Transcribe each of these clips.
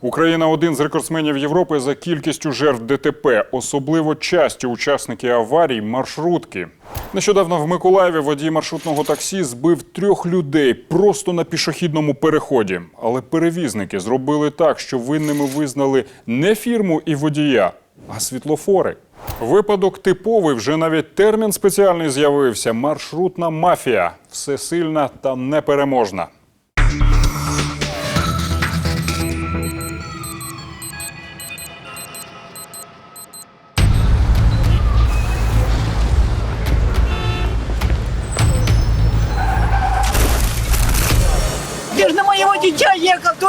Україна один з рекордсменів Європи за кількістю жертв ДТП. Особливо часті учасники аварій маршрутки. Нещодавно в Миколаєві водій маршрутного таксі збив трьох людей просто на пішохідному переході. Але перевізники зробили так, що винними визнали не фірму і водія, а світлофори. Випадок типовий, вже навіть термін спеціальний з'явився маршрутна мафія. Всесильна та непереможна.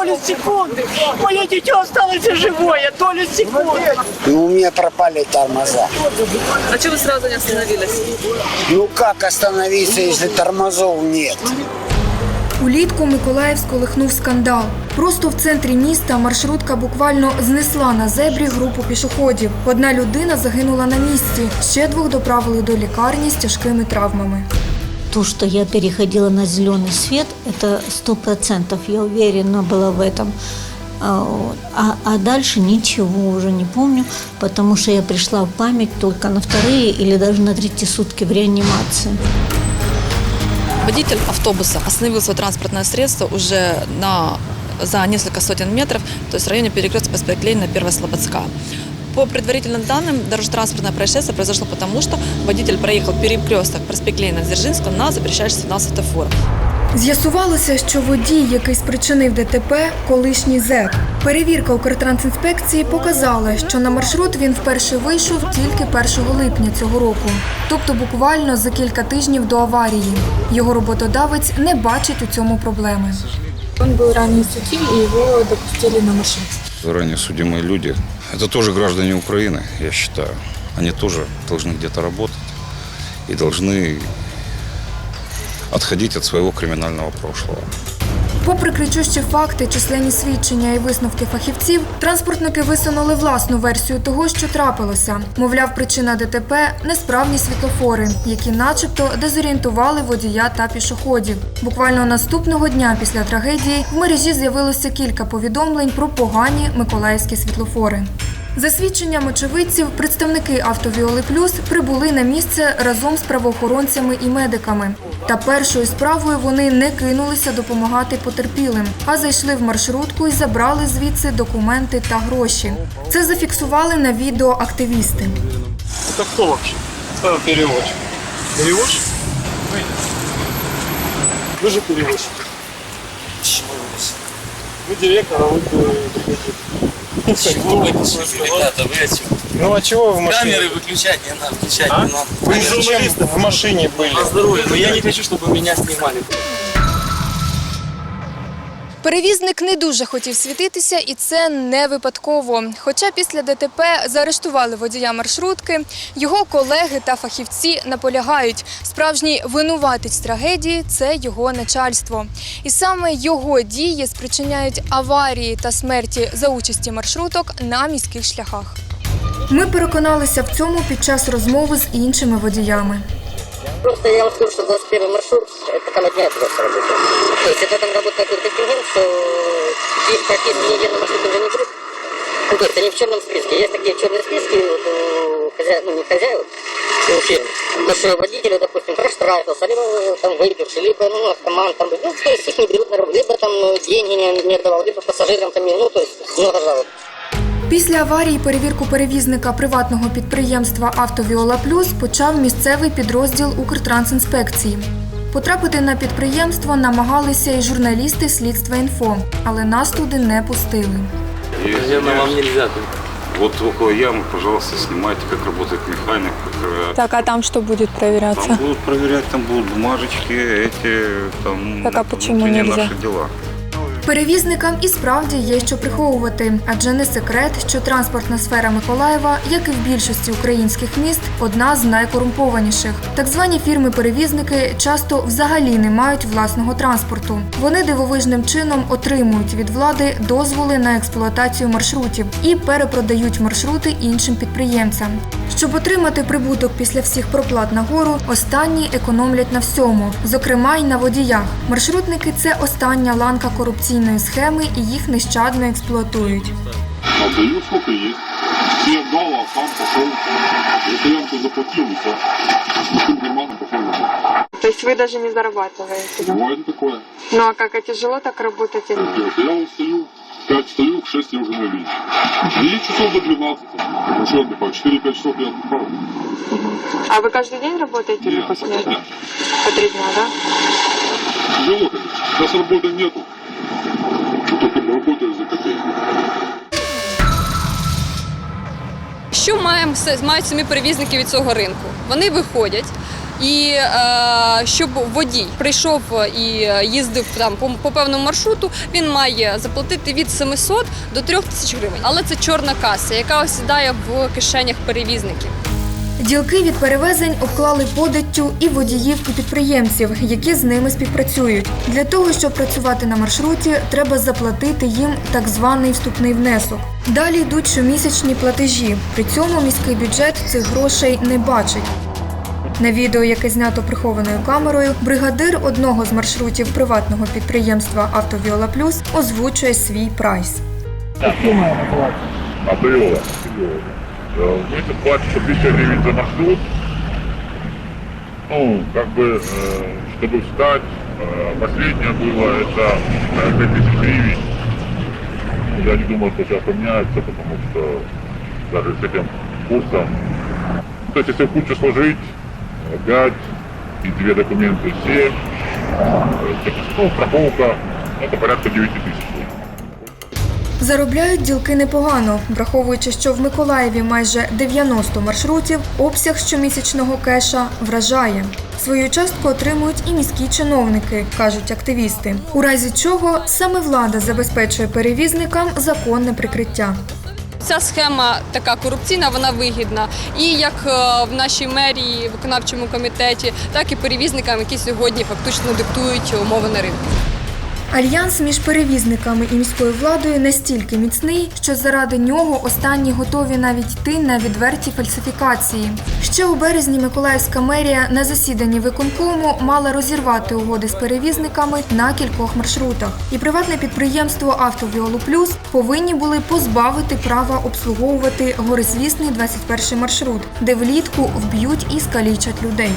долю секунды. Мое дитя осталось живое, долю секунды. Ну, у меня пропали тормоза. А чего вы сразу не остановились? Ну, как остановиться, если тормозов нет? Улітку Миколаївську лихнув скандал. Просто в центрі міста маршрутка буквально знесла на зебрі групу пішоходів. Одна людина загинула на місці, ще двох доправили до лікарні з тяжкими травмами. То, что я переходила на зеленый свет, это сто процентов, я уверена была в этом. А, вот. А, а дальше ничего уже не помню, потому что я пришла в память только на вторые или даже на третьи сутки в реанимации. Водитель автобуса остановил свое транспортное средство уже на, за несколько сотен метров, то есть в районе перекрестка проспект Ленина, Первая Слободская. По предварительным данным, дорожно-транспортное происшествие произошло потому, что водитель проехал перекресток проспект Ленина Дзержинского на запрещающий сигнал светофора. З'ясувалося, що водій, який спричинив ДТП, колишній зек. Перевірка Укртрансінспекції показала, що на маршрут він вперше вийшов тільки 1 липня цього року, тобто буквально за кілька тижнів до аварії. Його роботодавець не бачить у цьому проблеми. Он был ранее судим, и его допустили на маршрут. ранее судимые люди, это тоже граждане Украины, я считаю. Они тоже должны где-то работать и должны отходить от своего криминального прошлого. Попри кричущі факти, численні свідчення і висновки фахівців, транспортники висунули власну версію того, що трапилося. Мовляв, причина ДТП несправні світлофори, які, начебто, дезорієнтували водія та пішоходів. Буквально наступного дня після трагедії в мережі з'явилося кілька повідомлень про погані миколаївські світлофори. За свідченням очевидців, представники «Автовіоли Плюс» прибули на місце разом з правоохоронцями і медиками. Та першою справою вони не кинулися допомагати потерпілим, а зайшли в маршрутку і забрали звідси документи та гроші. Це зафіксували на відео активісти. хто кто вообще? Перевозчик. Перевозчик? Ви ж же переводчик. Вы директор, а вы бригадир. Чего вы ребята, вы? Ну а чего вы в машине? Камеры выключать не надо, включать А? не надо. Вы журналисты в машине были. На здоровье, но я не хочу, чтобы меня снимали. Перевізник не дуже хотів світитися, і це не випадково. Хоча після ДТП заарештували водія маршрутки, його колеги та фахівці наполягають, справжній винуватець трагедії це його начальство. І саме його дії спричиняють аварії та смерті за участі маршруток на міських шляхах. Ми переконалися в цьому під час розмови з іншими водіями. Просто я вам скажу, что 21 маршрут, это там одинаково работает. То есть это там работает такой контингент, что их практически ни один на маршрут уже не берут. Ну, то есть они в черном списке. Есть такие черные списки у хозяев, ну не хозяев, у фирм. То, что водители, допустим, проштрафился, либо там выпивший, либо ну, наркоман, там, ну, то есть их не берут на работу, либо там ну, деньги не, не отдавал, либо пассажирам там, ну, то есть много жалоб. Після аварії перевірку перевізника приватного підприємства «Автовіола Плюс» почав місцевий підрозділ Укртрансінспекції. Потрапити на підприємство намагалися і журналісти слідства інфо, але нас туди не пустили. Наверное, вам нельзя. Вот около ямы, пожалуйста, снимайте, как работает механик. Как, э, Так, а там что будет проверяться? там будут проверять, там будут бумажечки, эти, там, Так, а почему внутренние нельзя? наши дела. Перевізникам і справді є що приховувати, адже не секрет, що транспортна сфера Миколаєва, як і в більшості українських міст, одна з найкорумпованіших. Так звані фірми-перевізники часто взагалі не мають власного транспорту. Вони дивовижним чином отримують від влади дозволи на експлуатацію маршрутів і перепродають маршрути іншим підприємцям. Щоб отримати прибуток після всіх проплат на гору, останні економлять на всьому, зокрема й на водіях. Маршрутники це остання ланка корупційної схеми і їх нещадно експлуатують. Отдаю сколько есть. Все отдал, а сам пошел. За стоянку заплатил, и все. Таким карманом пошел работать. То есть вы даже не зарабатываете? Бывает и такое. Ну а как, а тяжело так работать? или- Как делать? Я вот стою, в 5 встаю, к 6 я уже на линии. И часов до 12. Ну что отдыхаю? 4-5 часов я отдыхаю. А вы каждый день работаете или Нет, после по три дня. По три дня, да? Тяжело, конечно. Сейчас работы нету. Только работаешь за копейки. Що маємо с- мають самі перевізники від цього ринку? Вони виходять. і е, щоб водій прийшов і їздив там по, по певному маршруту, він має заплатити від 700 до 3000 гривень. Але це чорна каса, яка осідає в кишенях перевізників. Ділки від перевезень обклали податтю і водіїв, і підприємців, які з ними співпрацюють. Для того, щоб працювати на маршруті, треба заплатити їм так званий вступний внесок. Далі йдуть щомісячні платежі. При цьому міський бюджет цих грошей не бачить. На відео, яке знято прихованою камерою, бригадир одного з маршрутів приватного підприємства Автовіола Плюс озвучує свій прайс. Априора. Месяц платишь 1000 гривен за маршрут. Ну, как бы, э, чтобы встать, э, последнее было это э, 5000 гривен. Я не думал, что сейчас поменяется, потому что даже с этим курсом, то есть если в кучу сложить, 5 и две документы 7, ну, страховка, это порядка 9 тысяч. Заробляють ділки непогано, враховуючи, що в Миколаєві майже 90 маршрутів, обсяг щомісячного кеша вражає. Свою частку отримують і міські чиновники, кажуть активісти. У разі чого саме влада забезпечує перевізникам законне прикриття. Ця схема така корупційна, вона вигідна. І як е, в нашій мерії, виконавчому комітеті, так і перевізникам, які сьогодні фактично диктують умови на ринку. Альянс між перевізниками і міською владою настільки міцний, що заради нього останні готові навіть йти на відверті фальсифікації. Ще у березні Миколаївська мерія на засіданні виконкому мала розірвати угоди з перевізниками на кількох маршрутах. І приватне підприємство Автовіолу Плюс повинні були позбавити права обслуговувати горизвісний 21 маршрут, де влітку вб'ють і скалічать людей.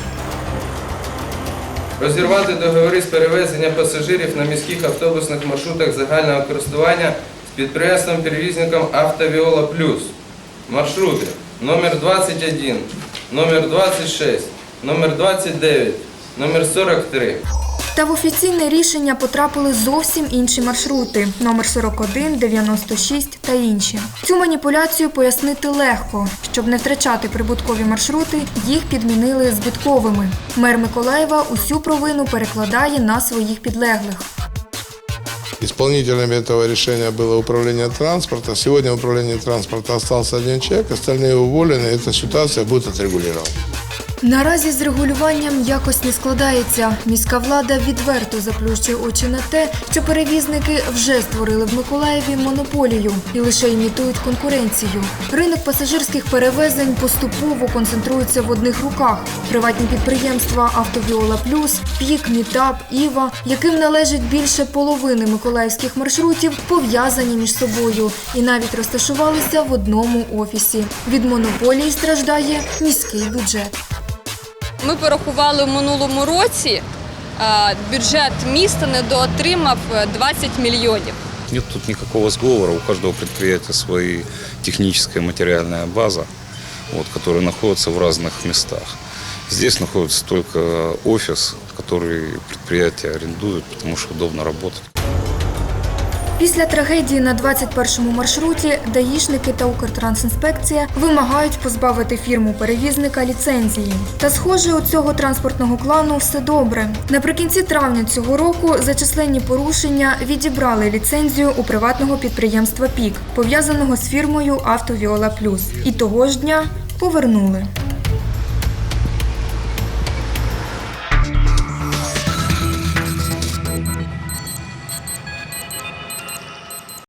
Розірвати договори з перевезення пасажирів на міських автобусних маршрутах загального користування з підприємством перевізником Автовіола Плюс. Маршрути номер 21, номер 26, номер 29, номер 43. Та в офіційне рішення потрапили зовсім інші маршрути номер 41, 96 та інші. Цю маніпуляцію пояснити легко. Щоб не втрачати прибуткові маршрути, їх підмінили збитковими. Мер Миколаєва усю провину перекладає на своїх підлеглих. Исполнителем этого решения было управление транспорта. Сегодня в управлении транспорта остался один человек, остальные уволены. Эта ситуация будет отрегулирована. Наразі з регулюванням якось не складається. Міська влада відверто заплющує очі на те, що перевізники вже створили в Миколаєві монополію і лише імітують конкуренцію. Ринок пасажирських перевезень поступово концентрується в одних руках. Приватні підприємства Автовіола Плюс, Пік, Мітап, Іва, яким належить більше половини миколаївських маршрутів, пов'язані між собою і навіть розташувалися в одному офісі. Від монополії страждає міський бюджет. Ми порахували в минулому році. е, Бюджет міста недоотримав е, 20 мільйонів. Нет тут никакого сговора. У каждого предприятия своя техническая материальная база, вот, которая находится в разных местах. Здесь находится только офис, который предприятие арендует, потому что удобно работать. Після трагедії на 21-му маршруті даїшники та Укртрансінспекція вимагають позбавити фірму перевізника ліцензії. Та схоже, у цього транспортного клану все добре. Наприкінці травня цього року за численні порушення відібрали ліцензію у приватного підприємства Пік, пов'язаного з фірмою Автовіола Плюс. І того ж дня повернули.